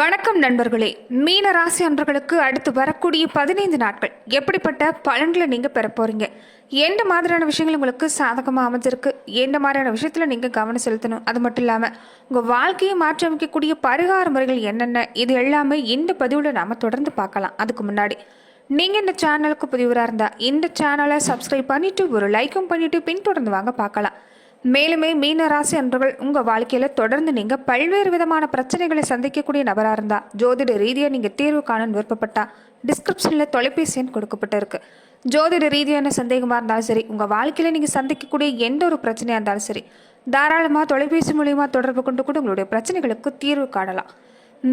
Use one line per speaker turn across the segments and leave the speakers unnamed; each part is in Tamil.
வணக்கம் நண்பர்களே. மீன ராசி அன்பர்களுக்கு அடுத்து வரக்கூடிய பதினைந்து நாட்கள் எப்படிப்பட்ட பலன்களை நீங்க பெற போறீங்க? எந்த மாதிரியான விஷயங்கள் உங்களுக்கு சாதகமாக அமைஞ்சிருக்கு? எந்த மாதிரியான விஷயத்தில் நீங்கள் கவனம் செலுத்தணும்? அது மட்டும் இல்லாமல் உங்கள் வாழ்க்கையை மாற்றி அமைக்கக்கூடிய பரிகார முறைகள் என்னென்ன? இது எல்லாமே இந்த பதிவில் நாம் தொடர்ந்து பார்க்கலாம். அதுக்கு முன்னாடி நீங்கள் இந்த சேனலுக்கு புதிவராக இருந்தால் இந்த சேனலை சப்ஸ்கிரைப் பண்ணிட்டு ஒரு லைக்கும் பண்ணிவிட்டு பின்தொடர்ந்து வாங்க பார்க்கலாம். மேலுமே மீனராசி அன்பர்கள் வாழ்க்கையில் தொடர்ந்து நீங்கள் பல்வேறு விதமான பிரச்சனைகளை சந்திக்கக்கூடிய நபராக இருந்தா ஜோதிட ரீதியாக நீங்கள் தீர்வு காண விருப்பப்பட்டா டிஸ்கிரிப்ஷனில் தொலைபேசி எண் கொடுக்கப்பட்டிருக்கு. ஜோதிட ரீதியான சந்தேகமாக இருந்தாலும் சரி உங்கள் வாழ்க்கையில் நீங்கள் சந்திக்கக்கூடிய எந்த ஒரு பிரச்சனையாக இருந்தாலும் சரி தாராளமாக தொலைபேசி மூலியமாக தொடர்பு கொண்டு கூட உங்களுடைய பிரச்சனைகளுக்கு தீர்வு காணலாம்.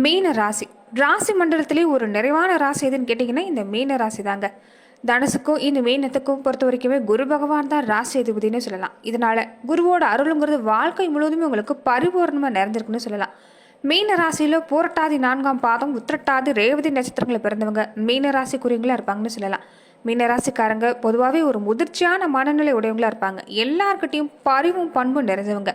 மீன ராசி ராசி மண்டலத்திலே ஒரு நிறைவான ராசி எதுன்னு கேட்டிங்கன்னா இந்த மீன ராசி தாங்க. தனுசுக்கும் இந்த மீனத்துக்கும் பொறுத்த வரைக்குமே குரு பகவான் தான் ராசி அதிபதினு சொல்லலாம். இதனால குருவோட அருளுங்கிறது வாழ்க்கை முழுவதுமே உங்களுக்கு பரிபூர்ணமாக நிறைஞ்சிருக்குன்னு சொல்லலாம். மீன ராசியில் பூரட்டாதி நான்காம் பாதம் உத்திரட்டாதி ரேவதி நட்சத்திரங்களை பிறந்தவங்க மீன ராசிக்குரியங்களா இருப்பாங்கன்னு சொல்லலாம். மீனராசிக்காரங்க பொதுவாகவே ஒரு முதிர்ச்சியான மனநிலை உடையவங்களா இருப்பாங்க. எல்லார்கிட்டையும் பரிவும் பண்பும் நிறைஞ்சவங்க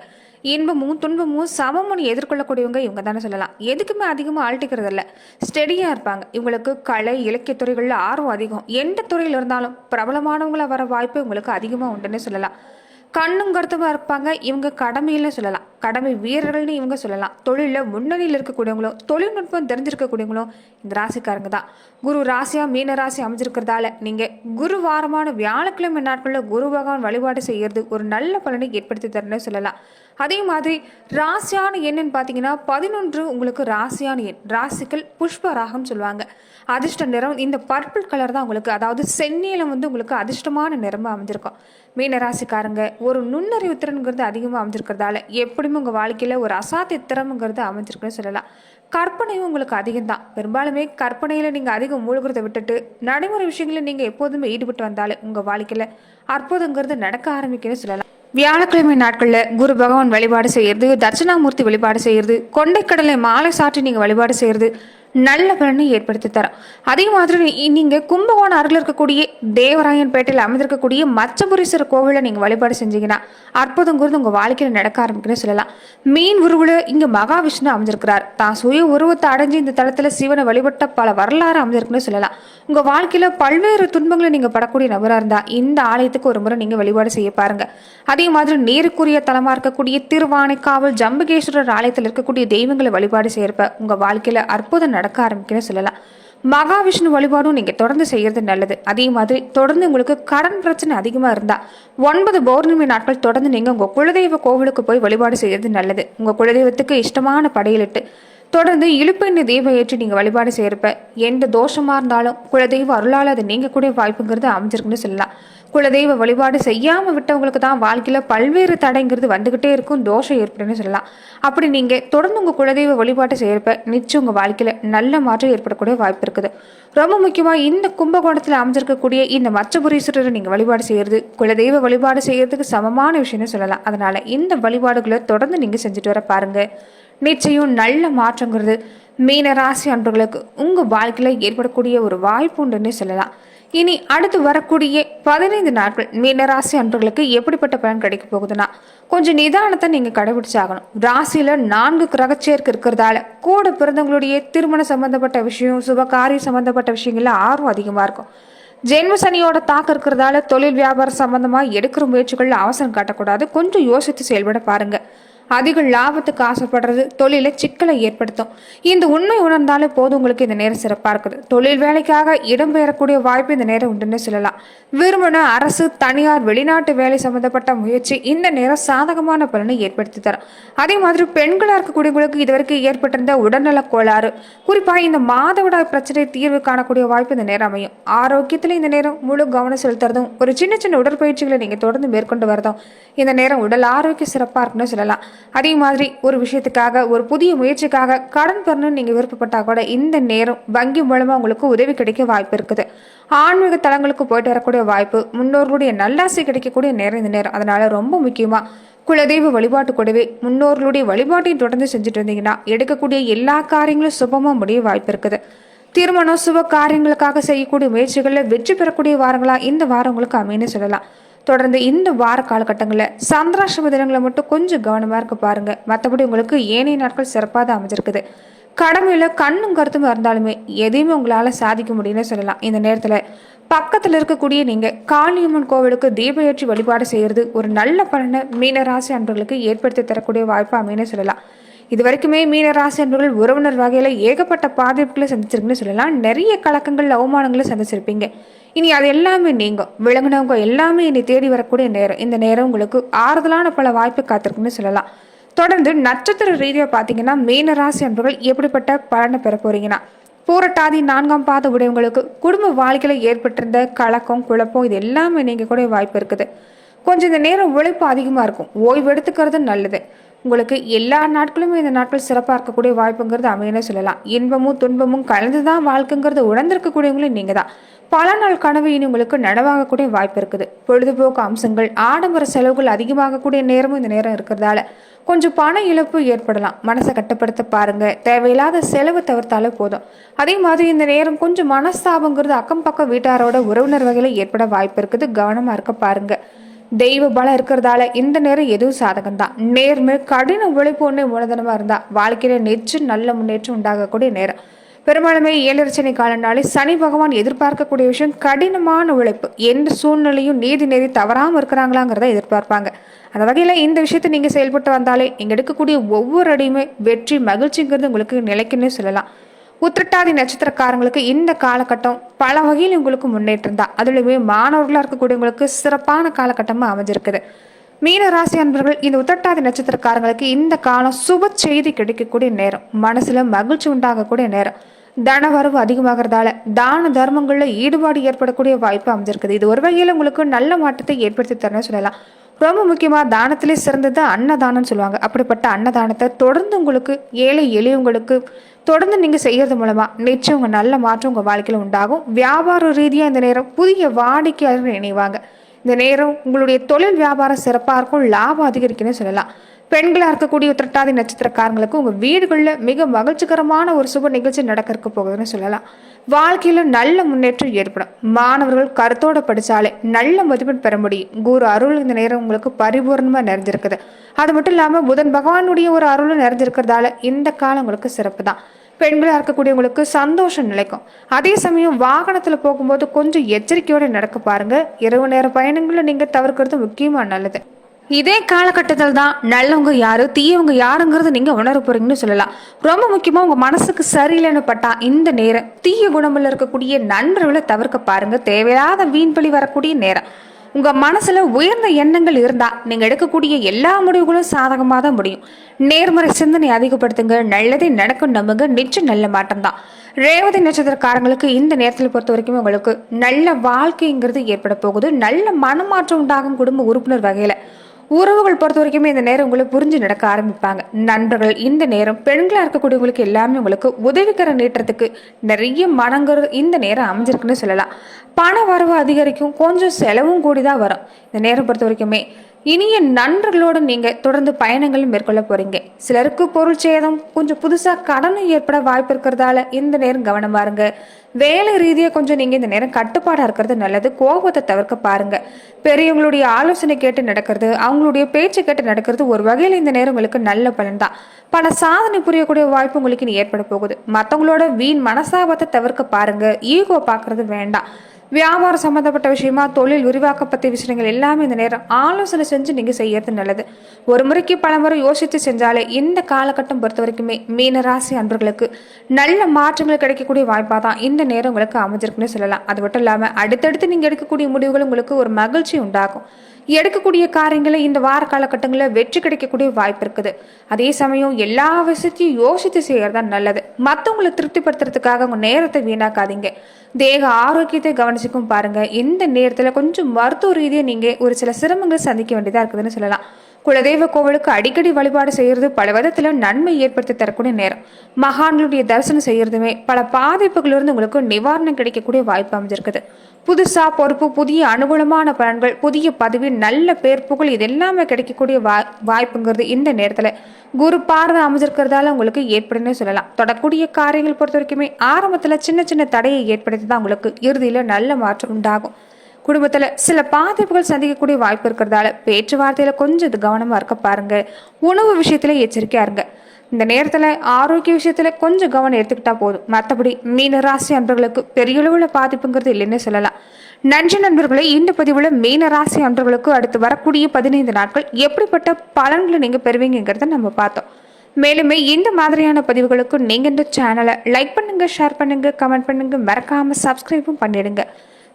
இன்பமும் துன்பமும் சமமும் எதிர்கொள்ளக்கூடியவங்க இவங்க தானே சொல்லலாம். எதுக்குமே அதிகமாக ஆழ்த்திக்கிறது இல்லை ஸ்டெடியாக இருப்பாங்க. இவங்களுக்கு கலை இலக்கிய துறைகளில் ஆர்வம் அதிகம். எந்த துறையில் இருந்தாலும் பிரபலமானவங்களாக வர வாய்ப்பு இவங்களுக்கு அதிகமாக உண்டுன்னு சொல்லலாம். கண்ணும் கருத்துமாக இருப்பாங்க. இவங்க கடமையில சொல்லலாம். கடமை வீரர்கள்னு இவங்க சொல்லலாம். தொழிலில் முன்னணியில் இருக்கக்கூடியவங்களும் தொழில்நுட்பம் தெரிஞ்சிருக்கக்கூடியவங்களும் இந்த ராசிக்காரங்க தான். குரு ராசியாக மீன ராசி அமைஞ்சிருக்கிறதால நீங்கள் குரு வாரமான வியாழக்கிழமை நாட்களில் குரு பகவான் வழிபாடு செய்கிறது ஒரு நல்ல பலனை ஏற்படுத்தி தரணும்னு சொல்லலாம். அதே மாதிரி ராசியான எண்ணுன்னு பார்த்தீங்கன்னா பதினொன்று உங்களுக்கு ராசியான எண் ராசிகள் புஷ்ப ராகம் சொல்லுவாங்க. அதிர்ஷ்ட நிறம் இந்த பர்பிள் கலர் தான் உங்களுக்கு அதாவது செந்நிலம் வந்து உங்களுக்கு அதிர்ஷ்டமான நிறமாக அமைஞ்சிருக்கும். மீனராசிக்காரங்க ஒரு நுண்ணறிவு திறனுங்கிறது அதிகமாக அமைஞ்சிருக்கிறதால எப்படியும் உங்கள் வாழ்க்கையில் ஒரு அசாத்திய திறமைங்கிறது அமைஞ்சிருக்குன்னு சொல்லலாம். கற்பனையும் உங்களுக்கு அதிகம்தான். பெரும்பாலுமே கற்பனையில் நீங்கள் அதிகம் மூழ்கிறத விட்டுட்டு நடைமுறை விஷயங்களில் நீங்கள் எப்போதுமே ஈடுபட்டு வந்தாலே உங்கள் வாழ்க்கையில் அற்புதங்கிறது நடக்க ஆரம்பிக்கணும்னு சொல்லலாம். வியாழக்கிழமை நாட்களில் குரு பகவான் வழிபாடு செய்கிறது தட்சிணாமூர்த்தி வழிபாடு செய்கிறது கொண்டைக்கடலை மாலை சாற்றி நீங்கள் வழிபாடு செய்கிறது நல்ல பலனை ஏற்படுத்தி தரும். அதே மாதிரி நீங்கள் கும்பகோணம் அருகில் இருக்கக்கூடிய தேவராயன் பேட்டையில் அமைந்திருக்கக்கூடிய மச்சபுரீஸ்வரர் கோவிலை நீங்கள் வழிபாடு செஞ்சீங்கன்னா அற்புதங்கிறது உங்கள் வாழ்க்கையில் நடக்க ஆரம்பிக்குன்னு சொல்லலாம். மீன் உருவில் இங்கே மகாவிஷ்ணு அமைஞ்சிருக்கிறார். தான் சுய உருவத்தை அடைஞ்சு இந்த தளத்தில் சிவனை வழிபட்ட பல வரலாறு அமைஞ்சிருக்குன்னு சொல்லலாம். உங்க வாழ்க்கையில பல்வேறு துன்பங்களை நீங்க படக்கூடிய நபராக இருந்தா இந்த ஆலயத்துக்கு ஒரு முறை நீங்க வழிபாடு செய்ய பாருங்க. அதே மாதிரி நேருக்குரிய தலமா இருக்கக்கூடிய திருவானைக்காவல் ஜம்புகேஸ்வரர் ஆலயத்தில் இருக்கக்கூடிய தெய்வங்களை வழிபாடு செய்யறப்ப உங்க வாழ்க்கையில அற்புதம் நடக்க ஆரம்பிக்குன்னு சொல்லலாம். மகாவிஷ்ணு வழிபாடும் நீங்க தொடர்ந்து செய்யறது நல்லது. அதே மாதிரி தொடர்ந்து உங்களுக்கு கடன் பிரச்சனை அதிகமா இருந்தா ஒன்பது பௌர்ணமி நாட்கள் தொடர்ந்து நீங்க உங்க குலதெய்வ கோவிலுக்கு போய் வழிபாடு செய்யறது நல்லது. உங்க குலதெய்வத்துக்கு இஷ்டமான படையலிட்டு தொடர்ந்து இழுப்பெண்ணு தெய்வம் ஏற்றி நீங்கள் வழிபாடு செய்கிறப்ப எந்த தோஷமாக இருந்தாலும் குலதெய்வ அருளால் அது நீங்கக்கூடிய வாய்ப்புங்கிறது அமைஞ்சிருக்குன்னு சொல்லலாம். குலதெய்வ வழிபாடு செய்யாமல் விட்டவங்களுக்கு தான் வாழ்க்கையில் பல்வேறு தடைங்கிறது வந்துக்கிட்டே இருக்கும் தோஷம் ஏற்படுன்னு சொல்லலாம். அப்படி நீங்கள் தொடர்ந்து உங்கள் குலதெய்வ வழிபாட்டை செய்கிறப்ப நிச்சயம் உங்கள் வாழ்க்கையில் நல்ல மாற்றம் ஏற்படக்கூடிய வாய்ப்பு இருக்குது. ரொம்ப முக்கியமாக இந்த கும்பகோணத்தில் அமைஞ்சிருக்கக்கூடிய இந்த மச்சபுரீஸ்வரரை நீங்கள் வழிபாடு செய்கிறது குலதெய்வ வழிபாடு செய்கிறதுக்கு சமமான விஷயம்னு சொல்லலாம். அதனால் இந்த வழிபாடுகளை தொடர்ந்து நீங்கள் செஞ்சுட்டு வர பாருங்கள் நிச்சயம் நல்ல மாற்றங்கிறது. மீன ராசி அன்பர்களுக்கு உங்கள் வாழ்க்கையில் ஏற்படக்கூடிய ஒரு வாய்ப்பு உண்டுன்னு சொல்லலாம். இனி அடுத்து வரக்கூடிய பதினைந்து நாட்கள் மீனராசி அன்பர்களுக்கு எப்படிப்பட்ட பலன் கிடைக்க போகுதுன்னா கொஞ்சம் நிதானத்தை நீங்கள் கடைபிடிச்சாகணும் ராசியில் நான்கு கிரகச்சேர்க்கை இருக்கிறதால கூட பிறந்தவங்களுடைய திருமணம் சம்பந்தப்பட்ட விஷயம் சுபகாரியம் சம்பந்தப்பட்ட விஷயங்கள்ல ஆர்வம் அதிகமாக இருக்கும். ஜென்ம சனியோட தாக்கம் இருக்கிறதால தொழில் வியாபாரம் சம்மந்தமாக எடுக்கிற முயற்சிகளில் அவசரம் காட்டக்கூடாது. கொஞ்சம் யோசித்து செயல்பட பாருங்கள் அதிக லாபத்துக்கு ஆசைப்படுறது தொழிலை சிக்கலை ஏற்படுத்தும். இந்த உண்மை உணர்ந்தாலே போதும் உங்களுக்கு இந்த நேரம் சிறப்பாக இருக்குது. தொழில் வேலைக்காக இடம்பெயரக்கூடிய வாய்ப்பு இந்த நேரம் உண்டுன்னு சொல்லலாம். விரும்பின அரசு தனியார் வெளிநாட்டு வேலை சம்பந்தப்பட்ட முயற்சி இந்த நேரம் சாதகமான பலனை ஏற்படுத்தி தரும். அதே மாதிரி பெண்களாக இருக்கக்கூடியவங்களுக்கு இதுவரைக்கும் ஏற்பட்டிருந்த உடல்நல கோளாறு குறிப்பாக இந்த மாதவிடாய் பிரச்சனை தீர்வு காணக்கூடிய வாய்ப்பு இந்த நேரம் அமையும். ஆரோக்கியத்தில் இந்த நேரம் முழு கவனம் செலுத்துறதும் ஒரு சின்ன சின்ன உடற்பயிற்சிகளை நீங்கள் தொடர்ந்து மேற்கொண்டு வரதும் இந்த நேரம் உடல் ஆரோக்கியம் சிறப்பாக இருக்குன்னு சொல்லலாம். அதே மாதிரி ஒரு விஷயத்துக்காக ஒரு புதிய முயற்சிக்காக கடன் பெறணும்னு நீங்கள் விருப்பப்பட்டால் கூட இந்த நேரம் வங்கி மூலமாக உங்களுக்கு உதவி கிடைக்க வாய்ப்பு இருக்குது. ஆன்மீக தலங்களுக்கு போயிட்டு வரக்கூடிய வாய்ப்பு முன்னோர்களுடைய நல்லாசி கிடைக்கக்கூடிய நேரம் இந்த நேரம். அதனால ரொம்ப முக்கியமாக குலதெய்வ வழிபாட்டு கூடவே முன்னோர்களுடைய வழிபாட்டையும் தொடர்ந்து செஞ்சுட்டு இருந்தீங்கன்னா எடுக்கக்கூடிய எல்லா காரியங்களும் சுபமாக முடிய வாய்ப்பு இருக்குது. திருமணம் சுப காரியங்களுக்காக செய்யக்கூடிய முயற்சிகளில் வெற்றி பெறக்கூடிய வாரங்களா இந்த வாரம் உங்களுக்கு அமைன்னு சொல்லலாம். தொடர்ந்து இந்த வார காலகட்டங்களில் சந்திராஷ்டம தினங்களை மட்டும் கொஞ்சம் கவனமாக இருக்க பாருங்கள் மற்றபடி உங்களுக்கு ஏனைய நாட்கள் சிறப்பாக தான் அமைஞ்சிருக்குது. கடமையில் கண்ணும் கருத்தும் இருந்தாலுமே எதையுமே உங்களால் சாதிக்க முடியும்னு சொல்லலாம். இந்த நேரத்தில் பக்கத்தில் இருக்கக்கூடிய நீங்கள் காளியம்மன் கோவிலுக்கு தீபயேற்றி வழிபாடு செய்கிறது ஒரு நல்ல பலனை மீனராசி அன்பர்களுக்கு ஏற்படுத்தி தரக்கூடிய வாய்ப்பு அமைன்னு சொல்லலாம். இது வரைக்குமே மீனராசி அன்பர்கள் உறவினர் வகையில் ஏகப்பட்ட பாதிப்புகளை சந்திச்சிருக்குன்னு சொல்லலாம். நிறைய கலக்கங்கள் அவமானங்களை சந்திச்சிருப்பீங்க. இனி அது எல்லாமே நீங்கும். விளங்குனவங்க எல்லாமே இனி தேடி வரக்கூடிய நேரம். இந்த நேரம் உங்களுக்கு ஆறுதலான பல வாய்ப்பு காத்திருக்குன்னு சொல்லலாம். தொடர்ந்து நட்சத்திர ரீதியாக பார்த்தீங்கன்னா மீனராசி அன்பர்கள் எப்படிப்பட்ட பலனை பெற போறீங்கன்னா பூரட்டாதி நான்காம் பாத உடையவங்களுக்கு குடும்ப வாழ்க்கையில் ஏற்பட்டிருந்த கலக்கம் குழப்பம் இது எல்லாமே நீங்கள் கூட வாய்ப்பு இருக்குது. கொஞ்சம் இந்த நேரம் உழைப்பு அதிகமாக இருக்கும். ஓய்வு எடுத்துக்கிறது நல்லது. உங்களுக்கு எல்லா நாட்களுமே இந்த நாட்கள் சிறப்பாக இருக்கக்கூடிய வாய்ப்புங்கிறது அமையனே சொல்லலாம். இன்பமும் துன்பமும் கலந்து தான் வாழ்க்கைங்கிறது உணர்ந்திருக்கக்கூடியவங்களும் நீங்கள் தான் பல நாள் கனவு இனி உங்களுக்கு நனவாகக்கூடிய வாய்ப்பு இருக்குது. பொழுதுபோக்கு அம்சங்கள் ஆடம்பர செலவுகள் அதிகமாகக்கூடிய நேரமும் இந்த நேரம் இருக்கிறதால கொஞ்சம் பண இழப்பு ஏற்படலாம். மனசை கட்டுப்படுத்த பாருங்க. தேவையில்லாத செலவு தவிர்த்தாலே போதும். அதே மாதிரி இந்த நேரம் கொஞ்சம் மனஸ்தாபங்கிறது அக்கம் பக்கம் வீட்டாரோட உறவினர் வகையில் ஏற்பட வாய்ப்பு இருக்குது. கவனமாக இருக்க பாருங்கள் தெய்வ பலம் இருக்கிறதால இந்த நேரம் எதுவும் சாதகம் தான் நேர்மை கடின உழைப்பு ஒன்றே மூலதனமாக இருந்தால் வாழ்க்கையில நிச்சயம் நல்ல முன்னேற்றம் உண்டாகக்கூடிய நேரம். பெரும்பாலுமே ஏழரசனை காலனாலே சனி பகவான் எதிர்பார்க்கக்கூடிய விஷயம் கடினமான உழைப்பு. எந்த சூழ்நிலையும் நீதி நெறி தவறாமல் இருக்கிறாங்களாங்கிறத எதிர்பார்ப்பாங்க. அந்த வகையில் இந்த விஷயத்தை நீங்கள் செயல்பட்டு வந்தாலே நீங்கள் எடுக்கக்கூடிய ஒவ்வொரு அடியுமே வெற்றி மகிழ்ச்சிங்கிறது உங்களுக்கு நிலைக்குன்னு சொல்லலாம். உத்திரட்டாதி நட்சத்திரக்காரங்களுக்கு இந்த காலகட்டம் பல வகையில் உங்களுக்கு முன்னேற்றம் தான் அதுலேயுமே மாணவர்களாக இருக்கக்கூடியவங்களுக்கு சிறப்பான காலகட்டமாக அமைஞ்சிருக்குது. மீன ராசி அன்பர்கள் இந்த உத்திரட்டாதி நட்சத்திரக்காரங்களுக்கு இந்த காலம் சுப செய்தி கிடைக்கக்கூடிய நேரம். மனசுல மகிழ்ச்சி உண்டாகக்கூடிய நேரம். தனவரவு அதிகமாகிறதால தான தர்மங்களில் ஈடுபாடு ஏற்படக்கூடிய வாய்ப்பு அமைஞ்சிருக்குது. இது ஒரு வகையில் உங்களுக்கு நல்ல மாற்றத்தை ஏற்படுத்தி தரணும்னு சொல்லலாம். ரொம்ப முக்கியமாக தானத்திலே சிறந்தது அன்னதானம்னு சொல்லுவாங்க. அப்படிப்பட்ட அன்னதானத்தை தொடர்ந்து உங்களுக்கு ஏழை எளியவங்களுக்கு தொடர்ந்து நீங்கள் செய்கிறது மூலமாக நிச்சயம் உங்கள் நல்ல மாற்றம் உங்கள் வாழ்க்கையில் உண்டாகும். வியாபார ரீதியாக இந்த நேரம் புதிய வாடிக்கையாளர்கள் இணைவாங்க. இந்த நேரம் உங்களுடைய தொழில் வியாபாரம் சிறப்பாக இருக்கும் லாபம் அதிகரிக்குன்னு சொல்லலாம். பெண்களாக இருக்கக்கூடிய உத்திரட்டாதி நட்சத்திரக்காரங்களுக்கு உங்கள் வீடுகளில் மிக மகிழ்ச்சிகரமான ஒரு சுப நிகழ்ச்சி நடக்கிறதுக்கு போகுதுன்னு சொல்லலாம். வாழ்க்கையில் நல்ல முன்னேற்றம் ஏற்படும். மாணவர்கள் கருத்தோடு படித்தாலே நல்ல மதிப்பெண் பெற முடியும். குரு அருள் இந்த நேரம் உங்களுக்கு பரிபூர்ணமாக நிறைஞ்சிருக்குது. அது மட்டும் இல்லாமல் புதன் பகவானுடைய ஒரு அருளும் நிறைஞ்சிருக்கிறதால இந்த காலம் உங்களுக்கு சிறப்பு தான் பெண்களாக இருக்கக்கூடியவங்களுக்கு சந்தோஷம் நிலைக்கும். அதே சமயம் வாகனத்தில் போகும்போது கொஞ்சம் எச்சரிக்கையோடு நடக்க பாருங்கள் இரவு நேர பயணங்களில் நீங்கள் தவிர்க்கிறது முக்கியமாக நல்லது. இதே காலகட்டத்தில் தான் நல்லவங்க யாரு தீயவங்க யாருங்கிறது நீங்க உணர போறீங்கன்னு சொல்லலாம். ரொம்ப முக்கியமா உங்க மனசுக்கு சரியில்லைன்னு பட்டா இந்த நேரம் தீய குணமில் இருக்கக்கூடிய நண்பர்களை தவிர்க்க பாருங்க. தேவையில்லாத வீண்பலி வரக்கூடிய நேரம். உங்க மனசுல உயர்ந்த எண்ணங்கள் இருந்தா நீங்க எடுக்கக்கூடிய எல்லா முடிவுகளும் சாதகமாக தான் முடியும். நேர்மறை சிந்தனை அதிகப்படுத்துங்க. நல்லதே நடக்கும் நம்புங்க. நிச்சயம் நல்ல மாற்றம் தான். ரேவதி நட்சத்திரக்காரங்களுக்கு இந்த நேரத்தில் பொறுத்த வரைக்கும் உங்களுக்கு நல்ல வாழ்க்கைங்கிறது ஏற்பட போகுது. நல்ல மனமாற்றம் உண்டாகும் குடும்ப உறுப்பினர் வகையில். உறவுகள் பொறுத்த வரைக்குமே இந்த நேரம் உங்களை புரிஞ்சு நடக்க ஆரம்பிப்பாங்க. நண்பர்கள் இந்த நேரம் பெண்களாக இருக்கக்கூடியவங்களுக்கு எல்லாமே உங்களுக்கு உதவிக்கர நீட்டுறதுக்கு நிறைய மனங்கள் இந்த நேரம் அமைஞ்சிருக்குன்னு சொல்லலாம். பண வரவு அதிகரிக்கும் கொஞ்சம் செலவும் கூடி தான் வரும். இந்த நேரம் பொறுத்த வரைக்குமே இனிய நண்பர்களோடு நீங்கள் தொடர்ந்து பயணங்கள் மேற்கொள்ள போகிறீங்க சிலருக்கு பொருள் சேதம் கொஞ்சம் புதுசாக கடனும் ஏற்பட வாய்ப்பு இருக்கிறதால இந்த நேரம் கவனமா இருங்க. வேலை ரீதியாக கொஞ்சம் நீங்கள் இந்த நேரம் கட்டுப்பாடாக இருக்கிறது நல்லது கோபத்தை தவிர்க்க பாருங்கள் பெரியவங்களுடைய ஆலோசனை கேட்டு நடக்கிறது அவங்களுடைய பேச்சு கேட்டு நடக்கிறது ஒரு வகையில் இந்த நேரம் உங்களுக்கு நல்ல பலன் தான். பல சாதனை புரியக்கூடிய வாய்ப்பு உங்களுக்கு ஏற்பட போகுது. மற்றவங்களோட வீண் மனசாபத்தை தவிர்க்க பாருங்கள் ஈகோ பார்க்கறது வேண்டாம். வியாபாரம் சம்மந்தப்பட்ட விஷயமா தொழில் விரிவாக்க பற்றிய விஷயங்கள் எல்லாமே இந்த நேரம் ஆலோசனை செஞ்சு நீங்கள் செய்யறது நல்லது. ஒரு முறைக்கு பல முறை யோசித்து செஞ்சாலே இந்த காலகட்டம் பொறுத்த வரைக்குமே மீனராசி அன்பர்களுக்கு நல்ல மாற்றங்கள் கிடைக்கக்கூடிய வாய்ப்பாக தான் இந்த நேரம் உங்களுக்கு அமைஞ்சிருக்குன்னு சொல்லலாம். அது மட்டும் இல்லாமல் அடுத்தடுத்து நீங்கள் எடுக்கக்கூடிய முடிவுகள் உங்களுக்கு ஒரு மகிழ்ச்சி உண்டாகும். எடுக்கக்கூடிய காரியங்களை இந்த வார காலகட்டங்களில் வெற்றி கிடைக்கக்கூடிய வாய்ப்பு இருக்குது. அதே சமயம் எல்லா விஷயத்தையும் யோசித்து செய்கிறது தான் நல்லது. மற்றவங்களை திருப்திப்படுத்துறதுக்காக உங்கள் நேரத்தை வீணாக்காதீங்க. தேக ஆரோக்கியத்தை கவனம் கவனிச்சுக்கும் பாருங்க. இந்த நேரத்தில் கொஞ்சம் மருத்துவ ரீதியாக நீங்கள் ஒரு சில சிரமங்கள் சந்திக்க வேண்டியதாக இருக்குதுன்னு சொல்லலாம். குலதெய்வ கோவிலுக்கு அடிக்கடி வழிபாடு செய்யறது பல விதத்துல நன்மை ஏற்படுத்தி தரக்கூடிய நேரம். மகான்களுடைய தரிசனம் செய்யறதுமே பல பாதிப்புகளிலிருந்து உங்களுக்கு நிவாரணம் கிடைக்கக்கூடிய வாய்ப்பு அமைஞ்சிருக்குது. புதுசா பொறுப்பு புதிய அனுகூலமான பலன்கள் புதிய பதவி நல்ல பேர் புகழ் இது எல்லாமே கிடைக்கக்கூடிய வாய் வாய்ப்புங்கிறது இந்த நேரத்துல. குரு பார்வை அமைஞ்சிருக்கிறதால உங்களுக்கு ஏற்படுன்னு சொல்லலாம். தொடக்கூடிய காரியங்கள் பொறுத்த வரைக்குமே ஆரம்பத்துல சின்ன சின்ன தடையை ஏற்படுத்தி தான் உங்களுக்கு இறுதியில நல்ல மாற்றம் உண்டாகும். குடும்பத்தில் சில பாதிப்புகள் சந்திக்கக்கூடிய வாய்ப்பு இருக்கிறதால பேச்சுவார்த்தையில் கொஞ்சம் இது கவனமாக இருக்க பாருங்க. உணவு விஷயத்தில் எச்சரிக்கையா இருங்க. இந்த நேரத்தில் ஆரோக்கிய விஷயத்தில் கொஞ்சம் கவனம் எடுத்துக்கிட்டா போதும். மற்றபடி மீன ராசி அன்பர்களுக்கு பெரிய அளவில் பாதிப்புங்கிறது இல்லைன்னு சொல்லலாம். நன்றி நண்பர்களே இந்த பதிவில் மீன ராசி அன்பர்களுக்கு அடுத்து வரக்கூடிய பதினைந்து நாட்கள் எப்படிப்பட்ட பலன்களை நீங்கள் பெறுவீங்கிறத நம்ம பார்த்தோம். மேலுமே இந்த மாதிரியான பதிவுகளுக்கு நீங்கள் இந்த சேனலை லைக் பண்ணுங்கள் ஷேர் பண்ணுங்கள் கமெண்ட் பண்ணுங்கள் மறக்காமல் சப்ஸ்கிரைபும் பண்ணிடுங்க.